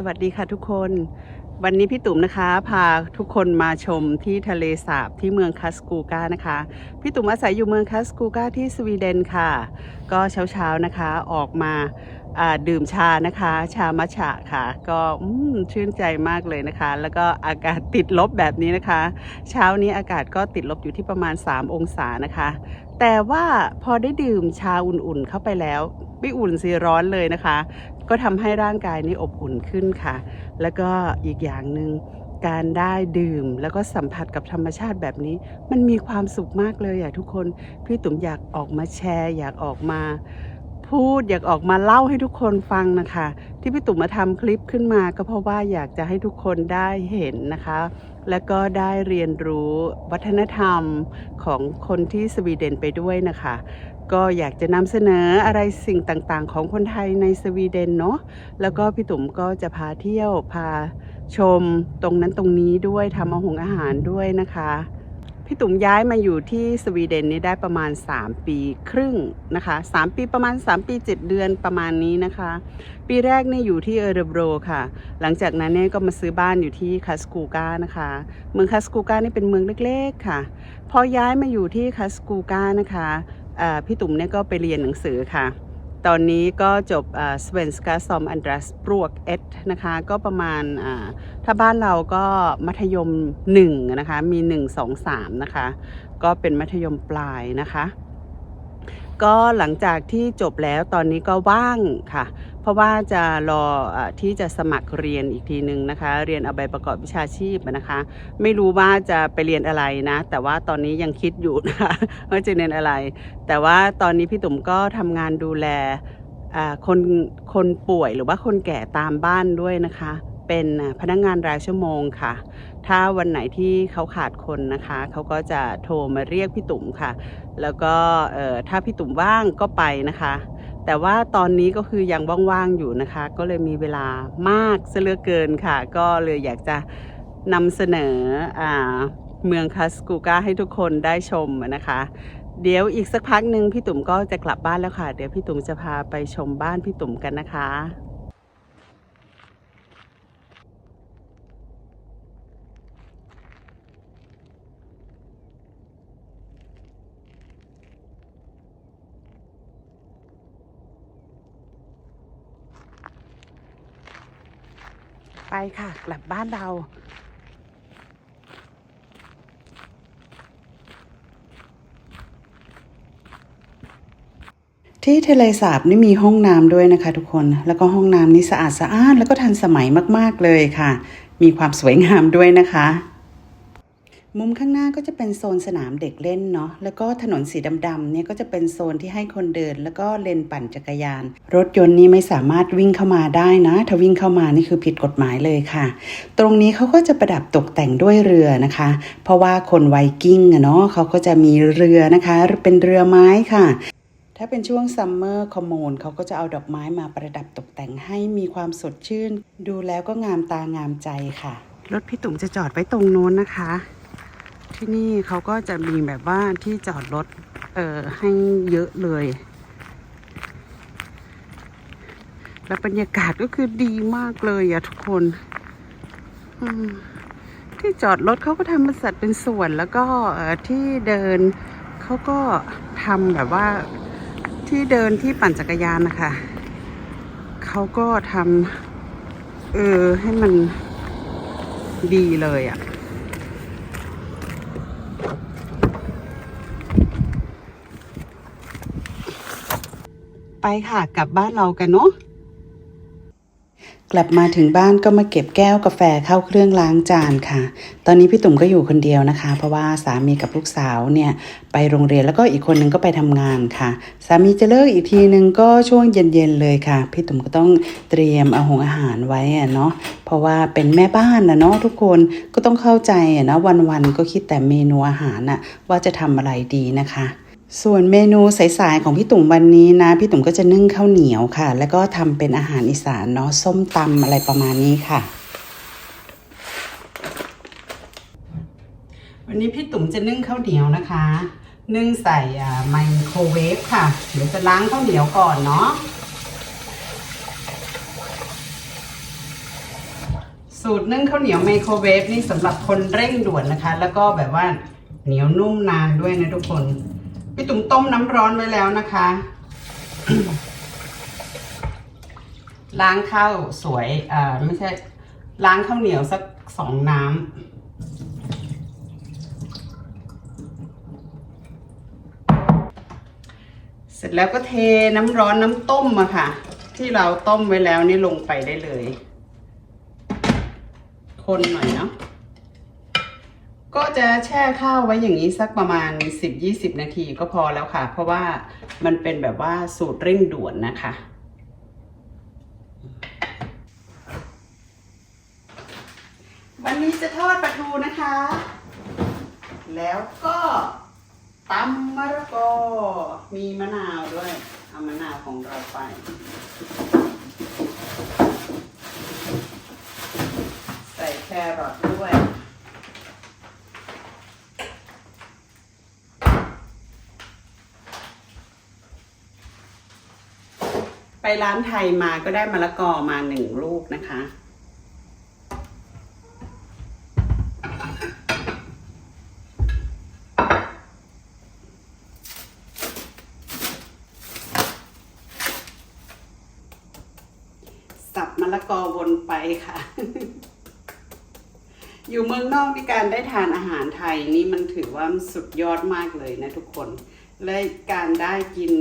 สวัสดีค่ะทุกคน วันนี้พี่ตุ๋มนะคะ พาทุกคนมาชมที่ทะเลสาบที่เมืองคัสกูกานะคะ พี่ตุ๋มอาศัยอยู่เมืองคัสกูกาที่สวีเดนค่ะ ก็เช้าๆนะคะออกมาดื่มชานะคะ ชามัชะค่ะ ก็ชื่นใจมากเลยนะคะ แล้วก็อากาศติดลบแบบนี้นะคะ เช้านี้อากาศก็ติดลบอยู่ที่ประมาณ 3 องศานะคะ แต่ว่าพอได้ดื่มชาอุ่นๆเข้าไปแล้วไม่อุ่นสิร้อนเลยนะคะ ก็ทำให้ร่างกายนี้อบอุ่นขึ้นค่ะ แล้วก็อีกอย่างหนึ่งการได้ดื่มแล้วก็สัมผัสกับธรรมชาติแบบนี้ มันมีความสุขมากเลยอะทุกคน พี่ตุ๋มอยากออกมาแชร์ อยากออกมาพูดอยากออกมาเล่าให้ทุกคนฟังนะคะ ที่พี่ตุ๋มมาทำคลิปขึ้นมาก็เพราะว่าอยากจะให้ทุกคนได้เห็นนะคะ แล้วก็ได้เรียนรู้วัฒนธรรมของคนที่สวีเดนไปด้วยนะคะ ก็อยากจะนำเสนออะไรสิ่งต่างๆ ของคนไทยในสวีเดนเนาะแล้วก็พี่ตุ๋มก็จะพาเที่ยวพาชมตรงนั้นตรงนี้ด้วยทำอาหงอาหารด้วยนะคะพี่ตุ๋มย้ายมาอยู่ที่สวีเดนนี้ได้ประมาณ 3 ปีครึ่งนะคะ 3 ปีประมาณ 3 ปี 7 เดือนประมาณนี้นะคะ ปีแรกเนี่ยอยู่ที่เอเรโบรค่ะ หลังจากนั้นเนี่ยก็มาซื้อบ้านอยู่ที่คัสกูกานะคะ เมืองคัสกูกานี่เป็นเมืองเล็กๆค่ะ พอย้ายมาอยู่ที่คัสกูกานะคะ พี่ตุ่มเนี่ยก็ไปเรียนหนังสือค่ะ ตอนนี้ก็จบสเวนสกาซอมอันดรัสปรวกเอ็ดนะคะ ก็ประมาณถ้าบ้านเราก็มัธยม1นะคะ มี 1 2 3 นะคะ ก็เป็นมัธยมปลายนะคะ ก็หลังจากที่จบแล้วตอนนี้ก็ว่างค่ะ ราะว่าจะรออที่จะสมัครเรียนอีกทีหนึ่งนะคะ เรียนเอาใบประกอบวิชาชีพนะคะ ไม่รู้ว่าจะไปเรียนอะไรนะ แต่ว่าตอนนี้ยังคิดอยู่นะคะว่าจะเรียนอะไร แต่ว่าตอนนี้พี่ตุ๋มก็ทำงานดูแลคนคนป่วยหรือว่าคนแก่ตามบ้านด้วยนะคะ เป็นพนักงานรายชั่วโมงค่ะ ถ้าวันไหนที่เขาขาดคนนะคะ เขาก็จะโทรมาเรียกพี่ตุ๋มค่ะ แล้วก็ถ้าพี่ตุ๋มว่างก็ไปนะคะ แต่ว่าตอนนี้ก็คือยังว่างๆอยู่นะคะ ก็เลยมีเวลามากเสลือเกินค่ะ ก็เลยอยากจะนำเสนออ่าเมืองคัสกูกาให้ทุกคนได้ชมนะคะ เดี๋ยวอีกสักพักหนึ่งพี่ตุ๋มก็จะกลับบ้านแล้วค่ะ เดี๋ยวพี่ตุ๋มจะพาไปชมบ้านพี่ตุ๋มกันนะคะ ไปค่ะ กลับบ้านเรา ที่ทะเลสาบนี่มีห้องน้ำด้วยนะคะทุกคน แล้วก็ห้องน้ำนี่สะอาดสะอ้านแล้วก็ทันสมัยมาก ๆ เลยค่ะ มีความสวยงามด้วยนะคะ มุมข้างหน้าก็จะเป็นโซนสนามเด็กเล่นเนาะ แล้วก็ถนนสีดำๆเนี่ยก็จะเป็นโซนที่ให้คนเดิน แล้วก็เลนปั่นจักรยาน รถยนต์นี่ไม่สามารถวิ่งเข้ามาได้นะ ถ้าวิ่งเข้ามานี่คือผิดกฎหมายเลยค่ะ ตรงนี้เขาก็จะประดับตกแต่งด้วยเรือนะคะ เพราะว่าคนไวกิ้งอะเนาะเขาก็จะมีเรือนะคะ เป็นเรือไม้ค่ะถ้าเป็นช่วงซัมเมอร์คอมมูนเขาก็จะเอาดอกไม้มาประดับตกแต่งให้มีความสดชื่น ดูแล้วก็งามตางามใจค่ะ รถพี่ตุ๋มจะจอดไว้ตรงโน้นนะคะ ที่นี่เขาก็จะมีแบบว่าที่จอดรถ เอ่อ ให้เยอะเลย แล้วบรรยากาศก็คือดีมากเลยอะทุกคน ที่จอดรถเขาก็ทำเป็นสัดเป็นส่วนแล้วก็ที่เดินเขาก็ทำแบบว่าที่เดินที่ปั่นจักรยานนะคะเขาก็ทำเออให้มันดีเลยอะ ไปค่ะกลับบ้านเรากันเนาะกลับมาถึงบ้านก็มาเก็บแก้วกาแฟเข้าเครื่องล้างจานค่ะ ตอนนี้พี่ตุ่มก็อยู่คนเดียวนะคะ เพราะว่าสามีกับลูกสาวเนี่ยไปโรงเรียนแล้วก็อีกคนนึงก็ไปทำงานค่ะ สามีจะเลิกอีกทีนึงก็ช่วงเย็นๆเลยค่ะ พี่ตุ่มก็ต้องเตรียมเอาหงอาหารไว้อะเนาะ เพราะว่าเป็นแม่บ้านนะเนาะทุกคนก็ต้องเข้าใจอะนะวันๆก็คิดแต่เมนูอาหารน่ะว่าจะทำอะไรดีนะคะ ส่วนเมนูสายๆของพี่ตุ่มวันนี้นะ พี่ตุ่มก็จะนึ่งข้าวเหนียวค่ะ แล้วก็ทำเป็นอาหารอีสานเนาะส้มตำอะไรประมาณนี้ค่ะ วันนี้พี่ตุ่มจะนึ่งข้าวเหนียวนะคะ นึ่งใส่ไมโครเวฟค่ะ เดี๋ยวจะล้างข้าวเหนียวก่อนเนาะสูตรนึ่งข้าวเหนียวไมโครเวฟนี่สำหรับคนเร่งด่วนนะคะ แล้วก็แบบว่าเหนียวนุ่มนานด้วยนะทุกคน พี่ตุ๋มต้มน้ำร้อนไว้แล้วนะคะ ล้างข้าวสวยอ่าไม่ใช่ ล้างข้าวเหนียวสักสองน้ำเสร็จแล้วก็เทน้ำร้อนน้ำต้มอะค่ะ ที่เราต้มไว้แล้วนี่ลงไปได้เลย คนหน่อยเนาะ ก็จะแช่ข้าวไว้อย่างนี้สักประมาณ 10-20 นาทีก็พอแล้วค่ะ เพราะว่ามันเป็นแบบว่าสูตรเร่งด่วนนะคะวันนี้จะทอดปลาทูนะคะ แล้วก็ตำมะละกอ มีมะนาวด้วย เอามะนาวของเราไป ใส่แครอทด้วย ร้านไทยมาก็ได้มะละกอมาหนึ่งลูกนะคะ สับมะละกอวนไปค่ะ อยู่เมืองนอกในการได้ทานอาหารไทยนี่มันถือว่าสุดยอดมากเลยนะทุกคน และการได้กิน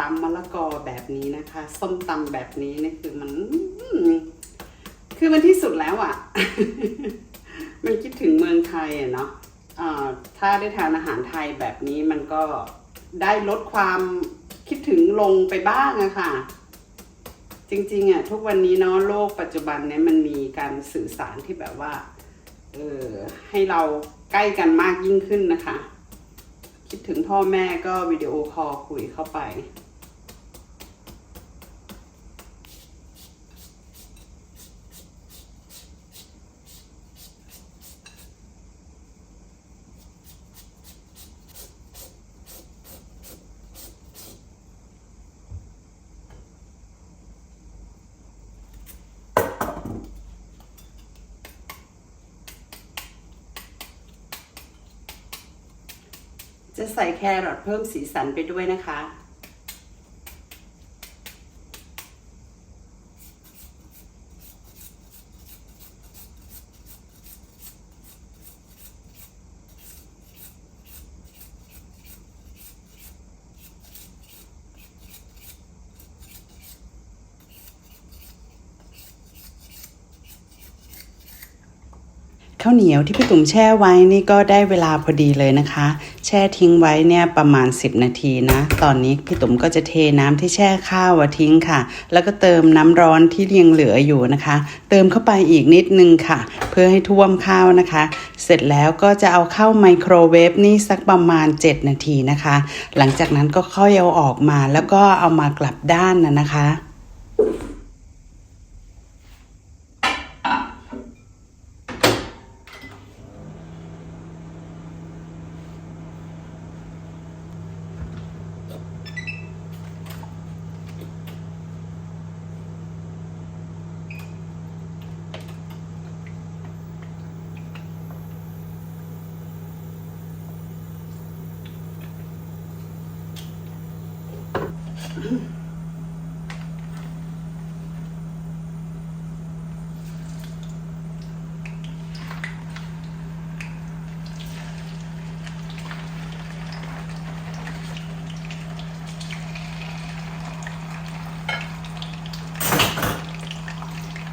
ตำมะละกอแบบนี้นะคะ ส้มตำแบบนี้นี่คือมัน คือมันที่สุดแล้วอะ่ะ มันคิดถึงเมืองไทยอะเนาะอ่าถ้าได้ทานอาหารไทยแบบนี้มันก็ได้ลดความคิดถึงลงไปบ้างอะค่ะ จริงๆอะทุกวันนี้เนาะโลกปัจจุบันเนี่ยมันมีการสื่อสารที่แบบว่าเออให้เราใกล้กันมากยิ่งขึ้นนะคะ คิดถึงพ่อแม่ก็วิดีโอคอลคุยเข้าไป จะใส่แครอทเพิ่มสีสันไปด้วยนะคะ ข้าวเหนียวที่พี่ตุ่มแช่ไว้นี่ก็ได้เวลาพอดีเลยนะคะ แช่ทิ้งไว้เนี่ยประมาณ 10 นาทีนะ ตอนนี้พี่ตุ่มก็จะเทน้ำที่แช่ข้าวทิ้งค่ะ แล้วก็เติมน้ำร้อนที่ยังเหลืออยู่นะคะ เติมเข้าไปอีกนิดนึงค่ะ เพื่อให้ท่วมข้าวนะคะ เสร็จแล้วก็จะเอาเข้าไมโครเวฟนี่สักประมาณ 7 นาทีนะคะ หลังจากนั้นก็ค่อยเอาออกมาแล้วก็เอามากลับด้านนะนะคะ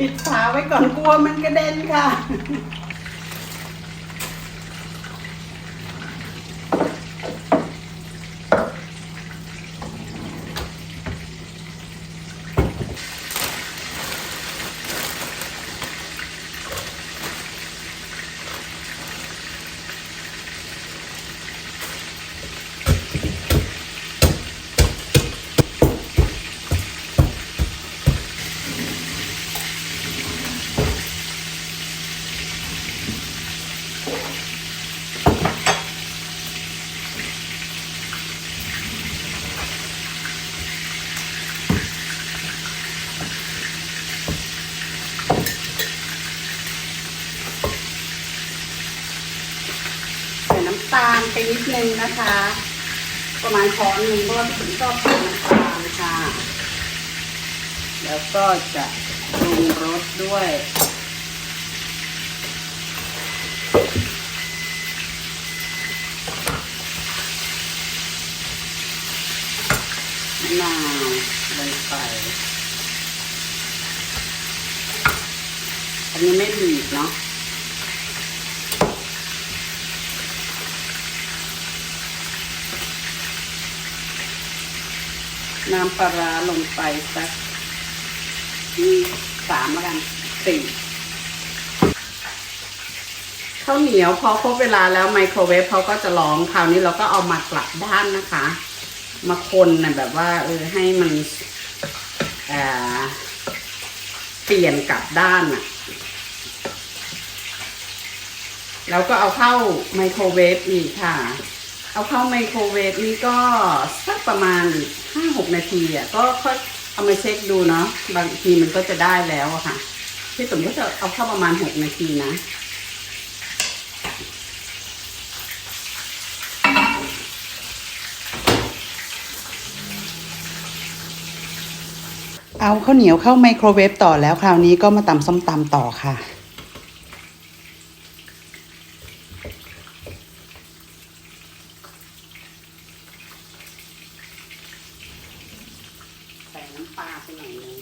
ปิดฝาไว้ก่อนกลัวมันกระเด็นค่ะ นึงนะคะ ประมาณช้อนหนึ่งเพราะว่าผมชอบทานน้ำตาลค่ะ แล้วก็จะปรุงรสด้วยมะนาวลงไปอันนี้ไม่บีบเนาะ น้ำปลาราลงไปสักสามแล้วกันสี่ข้าวเหนียวพอครบเวลาแล้วไมโครเวฟเขาก็จะร้องคราวนี้เราก็เอามากลับด้านนะคะ มาคนนะแบบว่า เออให้มันเเปลี่ยนกลับด้านอะแล้วก็เอาเข้าไมโครเวฟอีกค่ะ เอาเข้าไมโครเวฟนี่ก็สักประมาณห้าหกนาทีอะก็ค่อยเอามาเช็คดูเนาะบางทีมันก็จะได้แล้วอะค่ะพี่ตุ๋มก็จะเอาเข้าประมาณหกนาทีนะเอาข้าวเหนียวเข้าไมโครเวฟต่อแล้วคราวนี้ก็มาตำส้มตำต่อค่ะ ใส่น้ำปลาไปหน่อยนึง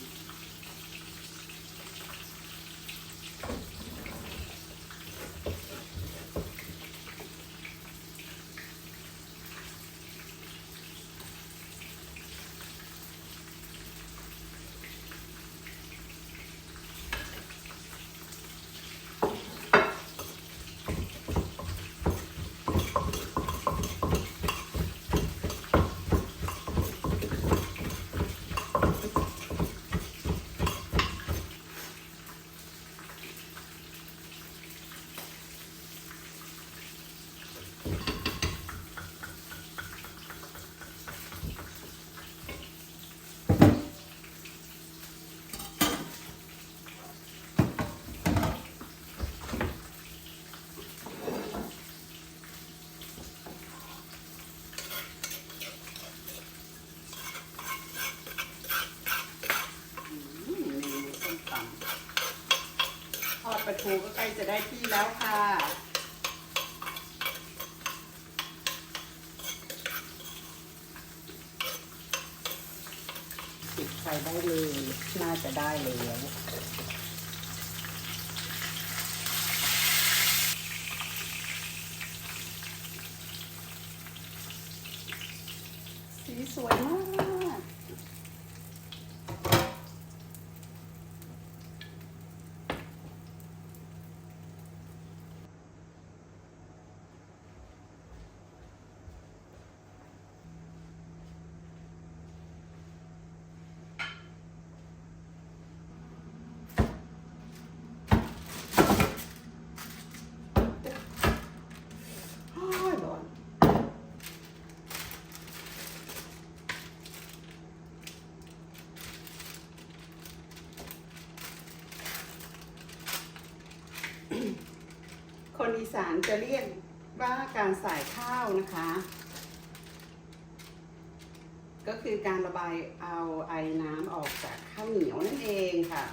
อืมเมนูส้มตำทอดปลาทูก็ใกล้ จะได้ที่แล้วค่ะ ปิดไฟได้เลย น่าจะได้แล้ว สีสวยมาก โอ้ยร้อนคน อีสานจะเรียกว่าการใส่ข้าวนะคะ ก็คือการระบายเอาไอ้น้ำออกจากข้าวเหนียวนั่นเองค่ะ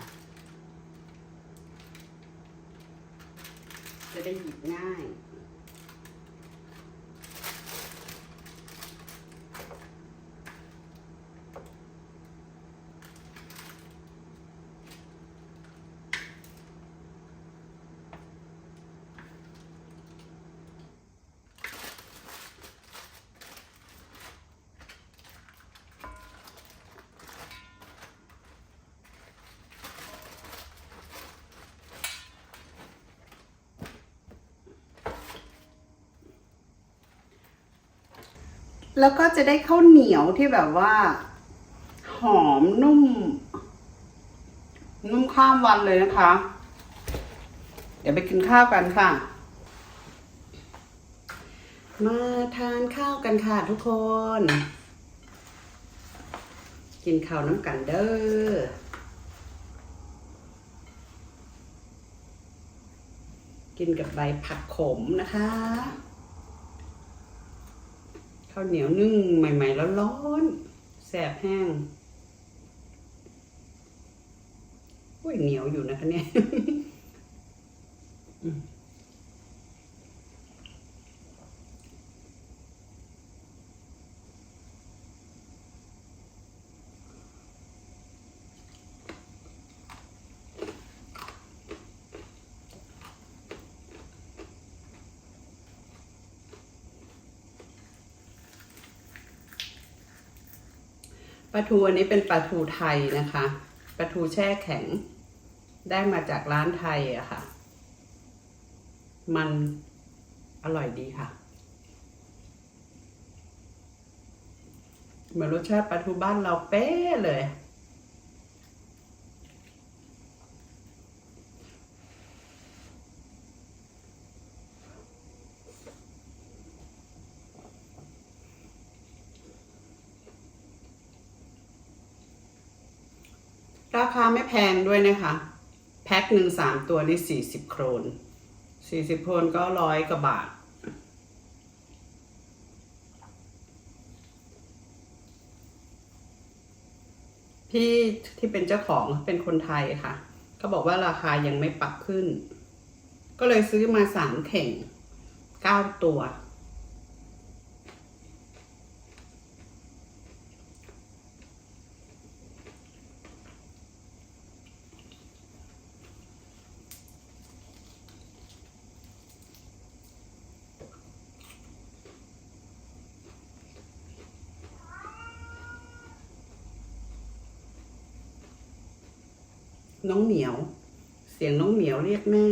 จะได้หยิบง่าย แล้วก็จะได้ข้าวเหนียวที่แบบว่า หอมนุ่ม นุ่มข้ามวันเลยนะคะ เดี๋ยวไปกินข้าวกันค่ะ มาทานข้าวกันค่ะทุกคน กินข้าวน้ำกันเด้อกินกับใบผักขมนะคะ ข้าวเหนียวนึ่งใหม่ๆแล้วร้อนแสบแห้งอุ้ยเหนียวอยู่นะคะเนี่ย ปลาทูอันนี้เป็นปลาทูไทยนะคะปลาทูแช่แข็ง ได้มาจากร้านไทยอะค่ะ มันอร่อยดีค่ะ เหมือนรสชาติปลาทูบ้านเราเป๊ะเลย ราคาไม่แพงด้วยนะคะ แพ็คหนึ่งสามตัวนี่สี่สิบโครนสี่สิบโครนก็ร้อยกว่าบาท พี่ที่เป็นเจ้าของเป็นคนไทยค่ะเขาบอกว่าราคายังไม่ปรับขึ้น ก็เลยซื้อมาสามเข่งเก้าตัว น้องเหมียว เสียงน้องเหมียวเรียกแม่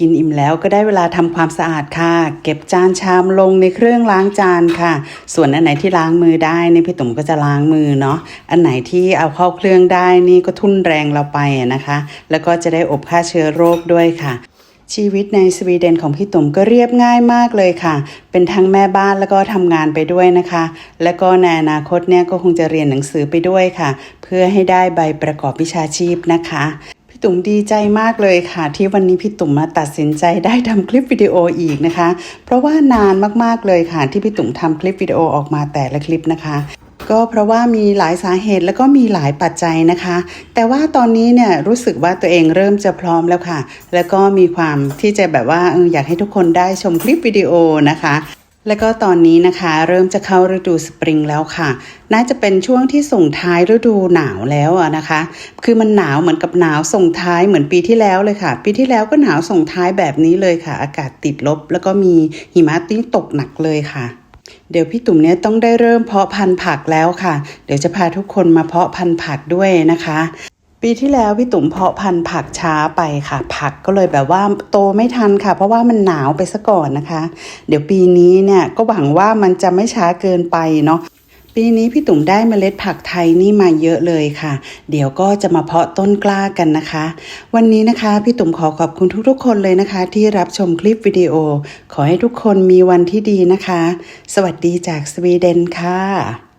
กินอิ่มแล้วก็ได้เวลาทำความสะอาดค่ะ เก็บจานชามลงในเครื่องล้างจานค่ะ ส่วนอันไหนที่ล้างมือได้นี่พี่ตุ๋มก็จะล้างมือเนาะอันไหนที่เอาเข้าเครื่องได้นี่ก็ทุ่นแรงเราไปนะคะ แล้วก็จะได้อบฆ่าเชื้อโรคด้วยค่ะชีวิตในสวีเดนของพี่ตุ๋มก็เรียบง่ายมากเลยค่ะ เป็นทั้งแม่บ้านแล้วก็ทำงานไปด้วยนะคะ แล้วก็ในอนาคตเนี่ยก็คงจะเรียนหนังสือไปด้วยค่ะ เพื่อให้ได้ใบประกอบวิชาชีพนะคะ พี่ตุ๋มดีใจมากเลยค่ะ ที่วันนี้พี่ตุ๋มมาตัดสินใจได้ทำคลิปวิดีโออีกนะคะ เพราะว่านานมากๆเลยค่ะ ที่พี่ตุ๋มทำคลิปวิดีโอออกมาแต่ละคลิปนะคะก็เพราะว่ามีหลายสาเหตุแล้วก็มีหลายปัจจัยนะคะ แต่ว่าตอนนี้เนี่ยรู้สึกว่าตัวเองเริ่มจะพร้อมแล้วค่ะ แล้วก็มีความที่จะแบบว่าอยากให้ทุกคนได้ชมคลิปวิดีโอนะคะ แล้วก็ตอนนี้นะคะเริ่มจะเข้าฤดูสปริงแล้วค่ะ น่าจะเป็นช่วงที่ส่งท้ายฤดูหนาวแล้วอะนะคะ คือมันหนาวเหมือนกับหนาวส่งท้ายเหมือนปีที่แล้วเลยค่ะ ปีที่แล้วก็หนาวส่งท้ายแบบนี้เลยค่ะ อากาศติดลบ แล้วก็มีหิมะติ้งตกหนักเลยค่ะ เดี๋ยวพี่ตุ่มเนี่ยต้องได้เริ่มเพาะพันธุ์ผักแล้วค่ะ เดี๋ยวจะพาทุกคนมาเพาะพันธุ์ผักด้วยนะคะ ปีที่แล้วพี่ตุ๋มเพาะพันธุ์ผักช้าไปค่ะ ผักก็เลยแบบว่าโตไม่ทันค่ะ เพราะว่ามันหนาวไปซะก่อนนะคะ เดี๋ยวปีนี้เนี่ยก็หวังว่ามันจะไม่ช้าเกินไปเนาะปีนี้พี่ตุ๋มได้เมล็ดผักไทยนี่มาเยอะเลยค่ะ เดี๋ยวก็จะมาเพาะต้นกล้ากันนะคะ วันนี้นะคะพี่ตุ๋มขอขอบคุณทุกๆ คนเลยนะคะ ที่รับชมคลิปวิดีโอ ขอให้ทุกคนมีวันที่ดีนะคะ สวัสดีจากสวีเดนค่ะ